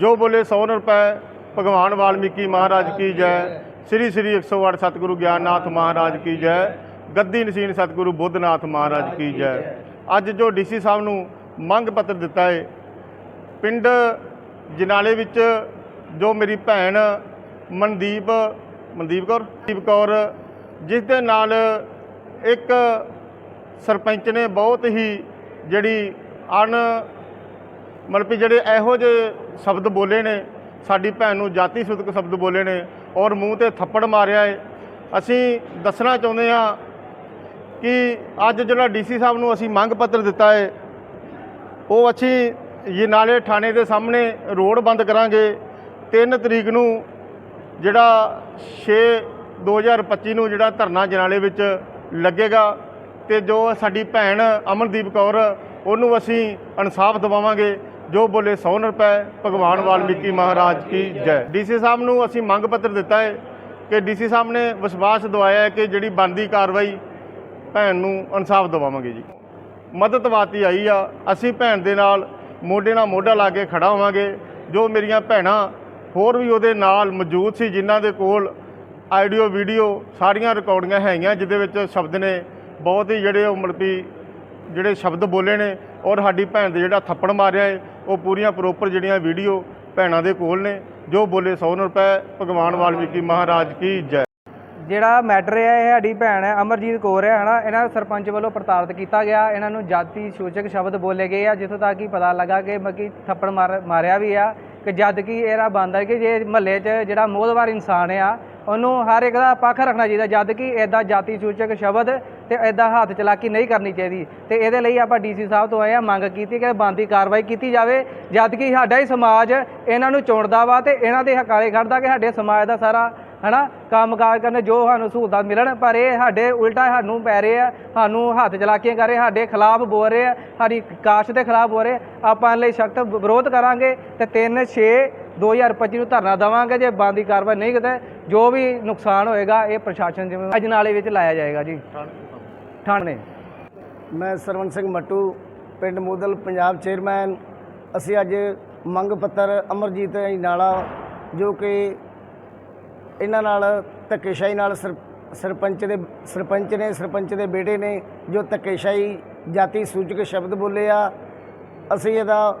ਜੋ ਬੋਲੇ 100 ਰੁਪਏ ਭਗਵਾਨ ਵਾਲਮੀਕੀ ਮਹਾਰਾਜ ਕੀ ਜੈ। ਸ੍ਰੀ ਸ੍ਰੀ 108 ਸਤਿਗੁਰੂ ਗਿਆਨਨਾਥ ਮਹਾਰਾਜ ਕੀ ਜੈ। ਗੱਦੀ ਨਸੀਨ ਸਤਿਗੁਰੂ ਬੁੱਧਨਾਥ ਮਹਾਰਾਜ ਕੀ ਜੈ। ਅੱਜ ਜੋ ਡੀਸੀ ਸਾਹਿਬ ਨੂੰ ਮੰਗ ਪੱਤਰ ਦਿੱਤਾ ਹੈ ਪਿੰਡ ਜਨਾਲੇ ਵਿੱਚ ਜੋ ਮੇਰੀ ਭੈਣ ਮਨਦੀਪ ਮਨਦੀਪ ਕੌਰ ਮਨਦੀਪ ਕੌਰ, ਜਿਸ ਦੇ ਨਾਲ ਇੱਕ ਸਰਪੰਚ ਨੇ ਬਹੁਤ ਹੀ ਜਿਹੜੀ ਅਣ ਮਤਲਬ ਕਿ ਜਿਹੜੇ ਇਹੋ ਜਿਹੇ ਸ਼ਬਦ ਬੋਲੇ ਨੇ, ਸਾਡੀ ਭੈਣ ਨੂੰ ਜਾਤੀ ਸੁਤਕ ਸ਼ਬਦ ਬੋਲੇ ਨੇ ਔਰ ਮੂੰਹ ਤੇ ਥੱਪੜ ਮਾਰਿਆ ਏ। ਅਸੀਂ ਦੱਸਣਾ ਚਾਹੁੰਦੇ ਹਾਂ ਕਿ ਅੱਜ ਜਿਹੜਾ ਡੀਸੀ ਸਾਹਿਬ ਨੂੰ ਅਸੀਂ ਮੰਗ ਪੱਤਰ ਦਿੱਤਾ ਏ, ਉਹ ਅਸੀਂ ਇਹ ਨਾਲੇ ਥਾਣੇ ਦੇ ਸਾਹਮਣੇ ਰੋਡ ਬੰਦ ਕਰਾਂਗੇ। 3 ਤਰੀਕ ਨੂੰ ਜਿਹੜਾ 6 2025 ਨੂੰ ਜਿਹੜਾ ਧਰਨਾ ਜਨਾਲੇ ਵਿੱਚ ਲੱਗੇਗਾ ਤੇ ਜੋ ਸਾਡੀ ਭੈਣ ਅਮਨਦੀਪ ਕੌਰ, ਉਹਨੂੰ ਅਸੀਂ ਇਨਸਾਫ ਦਿਵਾਵਾਂਗੇ। ਜੋ ਬੋਲੇ 100 ਰੁਪਏ ਭਗਵਾਨ ਵਾਲਮੀਕੀ ਮਹਾਰਾਜ ਕੀ ਜੈ। ਡੀਸੀ ਸਾਹਿਬ ਨੂੰ ਅਸੀਂ ਮੰਗ ਪੱਤਰ ਦਿੱਤਾ ਹੈ ਕਿ ਡੀਸੀ ਸਾਹਿਬ ਨੇ ਵਿਸ਼ਵਾਸ ਦਵਾਇਆ ਹੈ ਕਿ ਜਿਹੜੀ ਬਣਦੀ ਕਾਰਵਾਈ ਭੈਣ ਨੂੰ ਇਨਸਾਫ ਦਿਵਾਵਾਂਗੇ ਜੀ। ਮਦਦ ਵਾਤੀ ਆਈ ਆ, ਅਸੀਂ ਭੈਣ ਦੇ ਨਾਲ ਮੋਢੇ ਨਾਲ ਮੋਢਾ ਲਾ ਕੇ ਖੜਾ ਹੋਵਾਂਗੇ। ਜੋ ਮੇਰੀਆਂ ਭੈਣਾਂ ਹੋਰ ਵੀ ਉਹਦੇ ਨਾਲ ਮੌਜੂਦ ਸੀ, ਜਿਨ੍ਹਾਂ ਦੇ ਕੋਲ ਆਡੀਓ, ਵੀਡੀਓ ਸਾਰੀਆਂ ਰਿਕਾਰਡਿੰਗਾਂ ਹੈਗੀਆਂ, ਜਿਹਦੇ ਵਿੱਚ ਸ਼ਬਦ ਨੇ, ਬਹੁਤ ਹੀ ਜਿਹੜੇ ਉਹ ਮਤਲਬ ਵੀ ਜਿਹੜੇ ਸ਼ਬਦ ਬੋਲੇ ਨੇ, ਔਰ ਸਾਡੀ ਭੈਣ ਦੇ ਜਿਹੜਾ ਥੱਪੜ ਮਾਰਿਆ ਹੈ ਉਹ ਪੂਰੀਆਂ ਪ੍ਰੋਪਰ ਜਿਹੜੀਆਂ ਵੀਡੀਓ ਭੈਣਾਂ ਦੇ ਕੋਲ ਨੇ, ਜੋ ਬੋਲੇ 100 ਰੁਪਏ, ਭਗਵਾਨ ਵਾਲਮੀਕੀ ਮਹਾਰਾਜ ਕੀ ਜੈ। ਜਿਹੜਾ ਮੈਟਰ ਹੈ, ਇਹ ਸਾਡੀ ਭੈਣ ਹੈ, ਅਮਰਜੀਤ ਕੌਰ ਹੈ, ਹਨਾ? ਇਹਨਾਂ ਸਰਪੰਚ ਵੱਲੋਂ ਪ੍ਰਤਾੜਿਤ ਕੀਤਾ ਗਿਆ। ਇਹਨਾਂ ਨੂੰ ਜਾਤੀ ਸੂਚਕ ਸ਼ਬਦ ਬੋਲੇ ਗਏ ਆ, ਜਿੱਥੋਂ ਤੱਕ ਕਿ ਪਤਾ ਲੱਗਾ ਕਿ ਮੱਕੀ ਥੱਪੜ ਮਾਰ, ਮਾਰਿਆ ਵੀ ਆ, ਕਿ ਜਦ ਕਿ ਇਹਦਾ ਬੰਦਾ ਕਿ ਜੇ ਮਹੱਲੇ 'ਚ ਜਿਹੜਾ ਮੋਹਦਵਾਰ ਇਨਸਾਨ ਆ ਉਹਨੂੰ ਹਰ ਇੱਕ ਦਾ ਪੱਖ ਰੱਖਣਾ ਚਾਹੀਦਾ, ਜਦ ਕਿ ਐਦਾਂ ਜਾਤੀ ਸੂਚਕ ਸ਼ਬਦ ਤੇ ਐਦਾਂ ਹੱਥ ਚਲਾਕੀ ਨਹੀਂ ਕਰਨੀ ਚਾਹੀਦੀ। ਤੇ ਇਹਦੇ ਲਈ ਆਪਾਂ ਡੀਸੀ ਸਾਹਿਬ ਤੋਂ ਆਏ ਆ ਮੰਗ ਕੀਤੀ ਕਿ ਬੰਦੀ ਕਾਰਵਾਈ ਕੀਤੀ ਜਾਵੇ, ਜਦ ਕਿ ਸਾਡਾ ਹੀ ਸਮਾਜ ਇਹਨਾਂ ਨੂੰ ਚੁਣਦਾ ਵਾ ਤੇ ਇਹਨਾਂ ਦੇ ਹਕਾਲੇ ਖੜਦਾ ਕਿ ਸਾਡੇ ਸਮਾਜ ਦਾ ਸਾਰਾ ਹਨਾ? ਕੰਮਕਾਜ ਕਰਨ ਜੋ ਸਾਨੂੰ ਸਹੂਲਤਾਂ ਮਿਲਣ, ਪਰ ਇਹ ਸਾਡੇ ਉਲਟਾ ਸਾਨੂੰ ਪੈ ਰਹੇ ਆ, ਸਾਨੂੰ ਹੱਥ ਚਲਾਕੀਆਂ ਕਰ ਰਹੇ ਸਾਡੇ ਖਿਲਾਫ ਬੋਲ ਰਹੇ ਆ, ਸਾਡੀ ਕਾਸ਼ ਦੇ ਖਿਲਾਫ ਬੋਲ ਰਹੇ ਆ। ਆਪਾਂ ਲਈ ਸਖਤ ਵਿਰੋਧ ਕਰਾਂਗੇ ਤੇ 3 6 2025 ਨੂੰ ਧਰਨਾ ਦੇਵਾਂਗੇ, ਜੇ ਬੰਦੀ ਕਾਰਵਾਈ ਨਹੀਂ ਕਰਦੇ ਜੋ ਵੀ ਨੁਕਸਾਨ ਹੋਏਗਾ, ਇਹ ਪ੍ਰਸ਼ਾਸਨ ਜਿਵੇਂ ਅਜਨਾਲੇ ਵਿੱਚ ਲਾਇਆ ਜਾਏਗਾ ਜੀ। ਠਾਣੇ। ਮੈਂ ਸਰਵਨ ਸਿੰਘ ਮੱਟੂ, ਪਿੰਡ ਮੂਦਲ, ਪੰਜਾਬ ਚੇਅਰਮੈਨ। ਅਸੀਂ ਅੱਜ ਮੰਗ ਪੱਤਰ ਅਮਰਜੀਤ ਨਾਲਾ, ਜੋ ਕਿ ਇਹਨਾਂ ਨਾਲ ਧੱਕੇਸ਼ਾਹੀ ਨਾਲ ਸਰ- ਸਰਪੰਚ ਦੇ, ਸਰਪੰਚ ਨੇ, ਸਰਪੰਚ ਦੇ ਬੇਟੇ ਨੇ ਜੋ ਧੱਕੇਸ਼ਾਹੀ ਜਾਤੀ ਸੂਚਕ ਸ਼ਬਦ ਬੋਲੇ ਆ, ਅਸੀਂ ਇਹਦਾ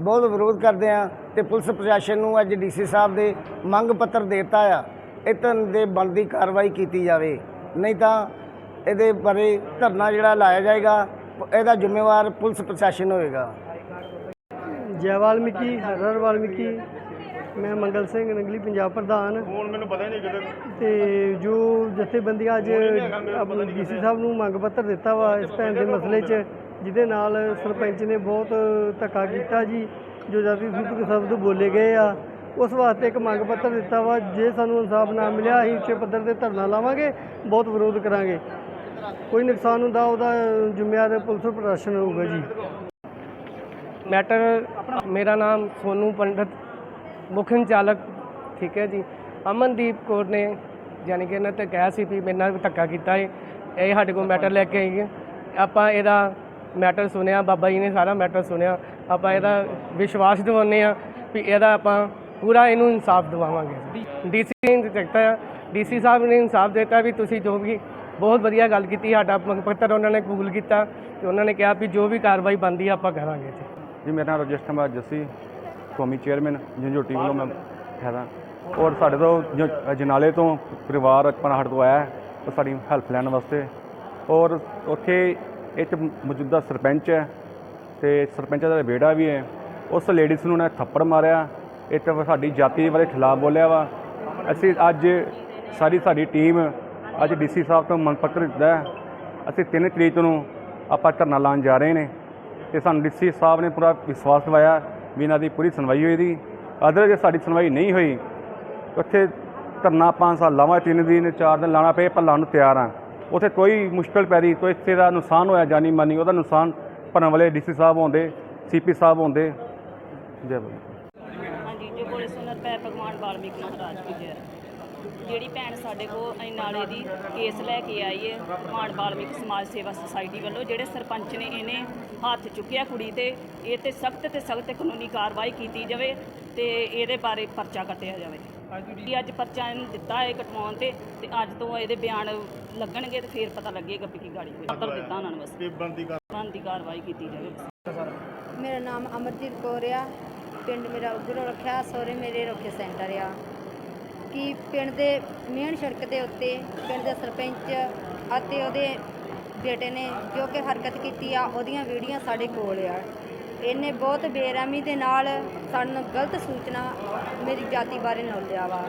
ਬਹੁਤ ਵਿਰੋਧ ਕਰਦੇ ਆ ਤੇ ਪੁਲਿਸ ਪ੍ਰਸ਼ਾਸਨ ਨੂੰ ਅੱਜ ਡੀਸੀ ਸਾਹਿਬ ਦੇ ਮੰਗ ਪੱਤਰ ਦੇਤਾ ਆ ਇਤਨ ਦੇ ਬਣਦੀ ਕਾਰਵਾਈ ਕੀਤੀ ਜਾਵੇ। ਨਹੀਂ ਤਾਂ ਇਹਦੇ ਬਾਰੇ ਧਰਨਾ ਜਿਹੜਾ ਲਾਇਆ ਜਾਏਗਾ, ਇਹਦਾ ਜ਼ਿੰਮੇਵਾਰ ਪੁਲਿਸ ਪ੍ਰਸ਼ਾਸਨ ਹੋਏਗਾ। ਜੈ ਵਾਲਮੀਕੀ ਹਰਰ ਵਾਲਮੀਕੀ। ਮੈਂ ਮੰਗਲ ਸਿੰਘ ਨੰਗਲੀ ਪੰਜਾਬ ਪ੍ਰਧਾਨ। ਹੁਣ ਮੈਨੂੰ ਪਤਾ ਹੀ ਨਹੀਂ ਕਿਤੇ। ਤੇ ਜੋ ਜਥੇਬੰਦੀਆਂ ਅੱਜ ਆਪਣੇ ਡੀਸੀ ਸਾਹਿਬ ਨੂੰ ਮੰਗ ਪੱਤਰ ਦਿੱਤਾ ਵਾ ਇਸ ਭੈਣ ਦੇ ਮਸਲੇ 'ਚ ਜਿਹਦੇ ਨਾਲ ਸਰਪੰਚ ਨੇ ਬਹੁਤ ਧੱਕਾ ਕੀਤਾ ਜੀ ਜੋ ਜਾਤੀ ਸੂਚਕ ਸ਼ਬਦ ਬੋਲੇ ਗਏ ਆ। ਉਸ ਵਾਸਤੇ ਇੱਕ ਮੰਗ ਪੱਤਰ ਦਿੱਤਾ ਵਾ ਜੇ ਸਾਨੂੰ ਇਨਸਾਫ ਨਾ ਮਿਲਿਆ ਅਸੀਂ ਉੱਚੇ ਪੱਧਰ ਤੇ ਧਰਨਾ ਲਾਵਾਂਗੇ ਬਹੁਤ ਵਿਰੋਧ ਕਰਾਂਗੇ। ਕੋਈ ਨੁਕਸਾਨ ਹੁੰਦਾ ਉਹਦਾ ਜ਼ਿੰਮੇਵਾਰ ਪੁਲਿਸ ਪ੍ਰਸ਼ਾਸਨ ਹੋਊਗਾ ਜੀ। ਮੈਟਰ ਮੇਰਾ ਨਾਮ ਸੋਨੂ ਪੰਡਤ ਮੁੱਖ ਸੰਚਾਲਕ ਠੀਕ ਹੈ ਜੀ। ਅਮਨਦੀਪ ਕੌਰ ਨੇ ਯਾਨੀ ਕਿ ਇਹਨਾਂ ਤੇ ਕਿਹਾ ਸੀ ਵੀ ਮੇਰੇ ਨਾਲ ਧੱਕਾ ਕੀਤਾ ਹੈ ਇਹ ਸਾਡੇ ਕੋਲ ਮੈਟਰ ਲੈ ਕੇ ਆਈ ਹੈ ਆਪਾਂ ਇਹਦਾ ਮੈਟਰ ਸੁਣਿਆ, ਬਾਬਾ ਜੀ ਨੇ ਸਾਰਾ ਮੈਟਰ ਸੁਣਿਆ। ਆਪਾਂ ਇਹਦਾ ਵਿਸ਼ਵਾਸ ਦਿਵਾਉਂਦੇ ਆ ਵੀ ਇਹਦਾ ਆਪਾਂ ਪੂਰਾ ਇਹਨੂੰ ਇਨਸਾਫ ਦਿਵਾਵਾਂਗੇ। ਡੀਸੀ ਨੇ ਦਿੱਤਾ ਡੀਸੀ ਸਾਹਿਬ ਨੇ ਇਨਸਾਫ ਦਿੱਤਾ ਵੀ ਤੁਸੀਂ ਜੋ ਵੀ ਬਹੁਤ ਵਧੀਆ ਗੱਲ ਕੀਤੀ, ਸਾਡਾ ਮੰਗ ਪੱਤਰ ਉਹਨਾਂ ਨੇ ਕਬੂਲ ਕੀਤਾ ਤੇ ਉਹਨਾਂ ਨੇ ਕਿਹਾ ਵੀ ਜੋ ਵੀ ਕਾਰਵਾਈ ਬਣਦੀ ਆ, ਆਪਾਂ ਕਰਾਂਗੇ ਜੀ। ਜੀ, ਮੇਰਾ ਨਾਮ ਰਾਜੇਸ਼ ਕੁਮਾਰ ਜੱਸੀ। ਕੌਮੀ ਚੇਅਰਮੈਨ ਜੰਜੋਟੀ ਵੱਲੋਂ ਮੈਂ ਹੈਗਾ। ਔਰ ਸਾਡੇ ਤੋਂ ਜ- ਜਨਾਲੇ ਤੋਂ ਪਰਿਵਾਰ ਪਨਾਹੜ ਤੋਂ ਆਇਆ ਹੈ, ਉਹ ਸਾਡੀ ਹੈਲਪ ਲੈਣ ਵਾਸਤੇ। ਔਰ ਉੱਥੇ ਇੱਕ ਮੌਜੂਦਾ ਸਰਪੰਚ ਹੈ ਤੇ ਸਰਪੰਚ ਦਾ ਬੇੜਾ ਵੀ ਹੈ। ਉਸ ਲੇਡੀਜ਼ ਨੂੰ ਉਹਨੇ ਥੱਪੜ ਮਾਰਿਆ। ਇੱਕ ਸਾਡੀ ਜਾਤੀ ਬਾਰੇ ਖਿਲਾਫ ਬੋਲਿਆ ਵਾ। ਅਸੀਂ ਅੱਜ ਸਾਰੀ ਸਾਡੀ ਟੀਮ ਅੱਜ ਡੀਸੀ ਸਾਹਿਬ ਤੋਂ ਮੰਗ ਪੱਤਰ ਦਿੱਤਾ ਅਸੀਂ 3 ਤਰੀਕ ਨੂੰ ਆਪਾਂ ਧਰਨਾ ਲਾਉਣ ਜਾ ਰਹੇ ਨੇ। ਤੇ ਸਾਨੂੰ ਡੀਸੀ ਸਾਹਿਬ ਨੇ ਪੂਰਾ ਵਿਸ਼ਵਾਸ ਦਿਵਾਇਆ। ਵੀ ਇਹਨਾਂ ਦੀ ਪੂਰੀ ਸੁਣਵਾਈ ਹੋਈ ਦੀ। ਅਦਰ ਜੇ ਸਾਡੀ ਸੁਣਵਾਈ ਨਹੀਂ ਹੋਈ, ਉੱਥੇ ਧਰਨਾ ਪੰਜ ਸਾਲ ਲਾਵਾਂ, ਤਿੰਨ ਦਿਨ, ਚਾਰ ਦਿਨ ਲਾਣਾ ਪਏ ਪਰ ਲਾਉਣ ਨੂੰ ਤਿਆਰ ਆ। ਉੱਥੇ ਕੋਈ ਮੁਸ਼ਕਲ ਰਹੀ ਕੋਈ ਇੱਥੇ ਦਾ ਨੁਕਸਾਨ ਹੋਇਆ, ਜਾਨੀ ਮਾਨੀ, ਉਹਦਾ ਨੁਕਸਾਨ ਭਰਨ ਵਾਲੇ ਡੀਸੀ ਸਾਹਿਬ ਹੁੰਦੇ, ਸੀਪੀ ਸਾਹਿਬ ਹੁੰਦੇ। ਜੈ ਬਾਬਾ। ਹਾਂਜੀ, ਜੋ ਬੋਲੇ ਸੁਨਰ ਪੈ ਭਗਵਾਨ ਵਾਲਮੀਕ ਮਹਾਰਾਜ ਕੀ ਜੈ ਜਿਹੜੀ ਭੈਣ ਸਾਡੇ ਕੋਲ ਨਾਲੇ ਦੀ ਕੇਸ ਲੈ ਕੇ ਆਈ ਹੈ ਮਾਨ ਬਾਲਮਿਕ ਸਮਾਜ ਸੇਵਾ ਸੁਸਾਇਟੀ ਵੱਲੋਂ ਜਿਹੜੇ ਸਰਪੰਚ ਨੇ ਇਹਨੇ ਹੱਥ ਚੁੱਕਿਆ ਕੁੜੀ ਤੇ ਇਹ ਤੇ ਸਖਤ ਤੇ ਸਖਤ ਕਾਨੂੰਨੀ ਕਾਰਵਾਈ ਕੀਤੀ ਜਾਵੇ ਤੇ ਇਹਦੇ ਬਾਰੇ ਪਰਚਾ ਕੱਟਿਆ ਜਾਵੇ। ਕਿ ਅੱਜ ਪਰਚਾ ਇਹਨੂੰ ਦਿੱਤਾ ਹੈ ਕਟਵਾਉਣ ਤੇ ਤੇ ਅੱਜ ਤੋਂ ਇਹਦੇ ਬਿਆਨ ਲੱਗਣਗੇ ਤੇ ਫਿਰ ਪਤਾ ਲੱਗੇਗਾ ਵੀ ਕੀ ਗਾੜੀ ਹੋਈ। ਪੱਤਰ ਦਿੱਤਾ ਉਹਨਾਂ ਨੂੰ ਬਸ। ਕਿ ਬੰਦੀ ਕਾਰਵਾਈ ਕੀਤੀ ਜਾਵੇ। ਮੇਰਾ ਨਾਮ ਅਮਰਜੀਤ ਕੌਰ ਆ ਪਿੰਡ ਮੇਰਾ ਉਧਰੋਂ ਰੱਖਿਆ ਸੋਰੇ ਮੇਰੇ ਰੋਕੇ ਸੈਂਟਰ ਆ। ਕਿ ਪਿੰਡ ਦੇ ਮੇਨ ਸੜਕ ਦੇ ਉੱਤੇ ਪਿੰਡ ਦੇ ਸਰਪੰਚ ਅਤੇ ਉਹਦੇ ਬੇਟੇ ਨੇ ਜੋ ਕਿ ਹਰਕਤ ਕੀਤੀ ਆ, ਉਹਦੀਆਂ ਵੀਡੀਓ ਸਾਡੇ ਕੋਲ ਆ। ਇਹਨੇ ਬਹੁਤ ਬੇਰਹਿਮੀ ਦੇ ਨਾਲ ਸਾਨੂੰ ਗਲਤ ਸੂਚਨਾ ਮੇਰੀ ਜਾਤੀ ਬਾਰੇ ਨੌਲਿਆ ਵਾ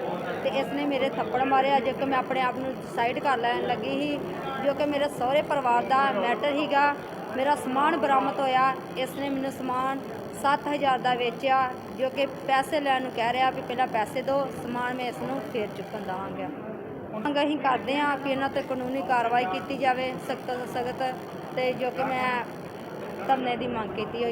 ਤੇ ਇਸ ਨੇ ਮੇਰੇ ਥੱਪੜ ਮਾਰਿਆ ਜੋ ਕਿ ਮੈਂ ਆਪਣੇ ਆਪ ਨੂੰ ਡਿਸਾਈਡ ਕਰ ਲੈਣ ਲੱਗੀ ਸੀ ਜੋ ਕਿ ਮੇਰੇ ਸਹੁਰੇ ਪਰਿਵਾਰ ਦਾ ਮੈਟਰ ਹੀਗਾ ਮੇਰਾ ਸਮਾਨ ਬਰਾਮਦ ਹੋਇਆ। ਇਸ ਨੇ ਮੈਨੂੰ ਸਮਾਨ 7000 ਦਾ ਵੇਚਿਆ, ਜੋ ਕਿ ਪੈਸੇ ਲੈਣ ਨੂੰ ਕਹਿ ਰਿਹਾ ਵੀ ਪਹਿਲਾਂ ਪੈਸੇ ਦਿਓ ਸਮਾਨ ਮੈਂ ਇਸ ਨੂੰ ਫੇਰ ਚੁੱਕਣ ਦਵਾਂਗਾ। ਮੰਗ ਅਸੀਂ ਕਰਦੇ ਹਾਂ ਕਿ ਇਹਨਾਂ ਤੇ ਕਾਨੂੰਨੀ ਕਾਰਵਾਈ ਕੀਤੀ ਜਾਵੇ, ਸਖਤ ਤੋਂ ਸਖਤ, ਤੇ ਜੋ ਕਿ ਮੈਂ ਧਰਨੇ ਦੀ ਮੰਗ ਕੀਤੀ ਹੋਈ ਹੈ।